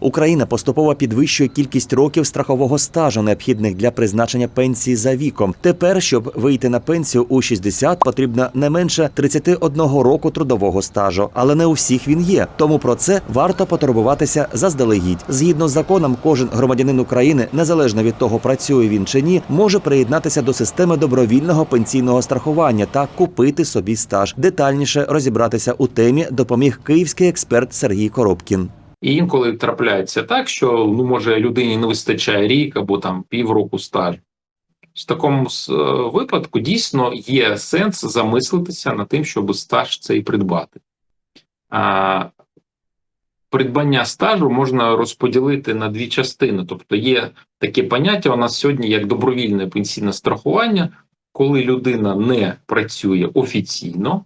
Україна поступово підвищує кількість років страхового стажу, необхідних для призначення пенсії за віком. Тепер, щоб вийти на пенсію у 60, потрібно не менше 31 року трудового стажу, але не у всіх він є. Тому про це варто потурбуватися заздалегідь. Згідно з законом, кожен громадянин України, незалежно від того, працює він чи ні, може приєднатися до системи добровільного пенсійного страхування та купити собі стаж. Детальніше розібратися у темі допоміг київський експерт Сергій Коробкін. І інколи трапляється так, що ну може людині не вистачає рік або там півроку стажу. В такому е, випадку дійсно є сенс замислитися над тим, щоб стаж цей придбати. А, придбання стажу можна розподілити на дві частини. Тобто є таке поняття у нас сьогодні як добровільне пенсійне страхування, коли людина не працює офіційно,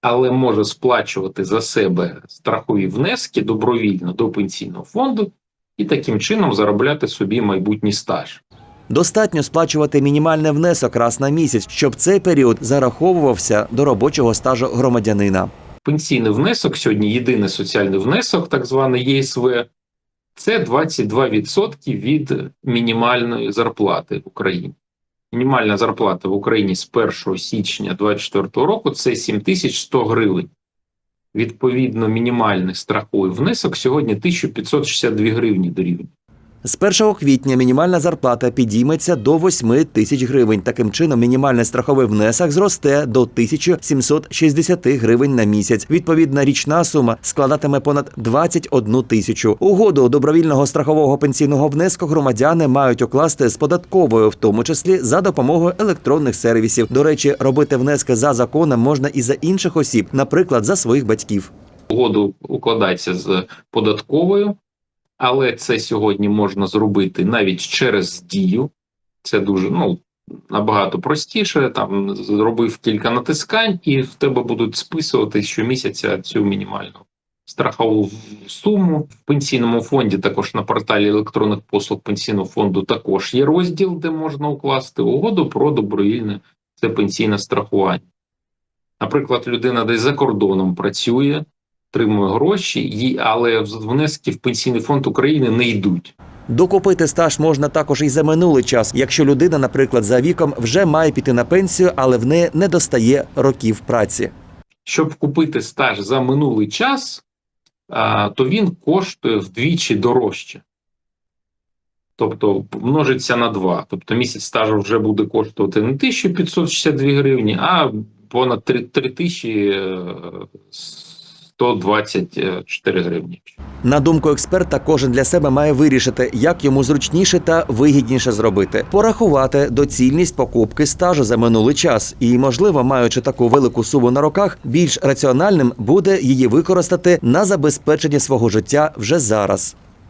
але може сплачувати за себе страхові внески добровільно до пенсійного фонду і таким чином заробляти собі майбутній стаж. Достатньо сплачувати мінімальний внесок раз на місяць, щоб цей період зараховувався до робочого стажу громадянина. Пенсійний внесок сьогодні єдиний соціальний внесок, так званий ЄСВ, це 22% від мінімальної зарплати в Україні. Мінімальна зарплата в Україні з 1 січня 2024 року це 7100 гривень. Відповідно, мінімальний страховий внесок сьогодні 1562 гривні дорівнює. З 1 квітня мінімальна зарплата підійметься до 8 тисяч гривень. Таким чином, мінімальний страховий внесок зросте до 1760 гривень на місяць. Відповідна річна сума складатиме понад 21 тисячу. Угоду добровільного страхового пенсійного внеску громадяни мають укласти з податковою, в тому числі за допомогою електронних сервісів. До речі, робити внески за законом можна і за інших осіб, наприклад, за своїх батьків. угоду укладається з податковою, але це сьогодні можна зробити навіть через дію. Це дуже ну набагато простіше. Там зробив кілька натискань, і в тебе будуть списувати щомісяця цю мінімальну страхову суму. В пенсійному фонді також на порталі електронних послуг пенсійного фонду також є розділ, де можна укласти угоду про добровільне це пенсійне страхування. Наприклад, людина десь за кордоном працює, отримує гроші, але внески в пенсійний фонд України не йдуть. Докупити стаж можна також і за минулий час, якщо людина, наприклад, за віком вже має піти на пенсію, але в неї не достає років праці. Щоб купити стаж за минулий час, то він коштує вдвічі дорожче. Тобто множиться на 2. Тобто місяць стажу вже буде коштувати не 1562 гривні, а понад 3 3124 гривні. На думку експерта, кожен для себе має вирішити, як йому зручніше та вигідніше зробити, порахувати доцільність покупки стажу за минулий час, і, можливо, маючи таку велику суму на руках, більш раціональним буде її використати на забезпечення свого життя вже зараз.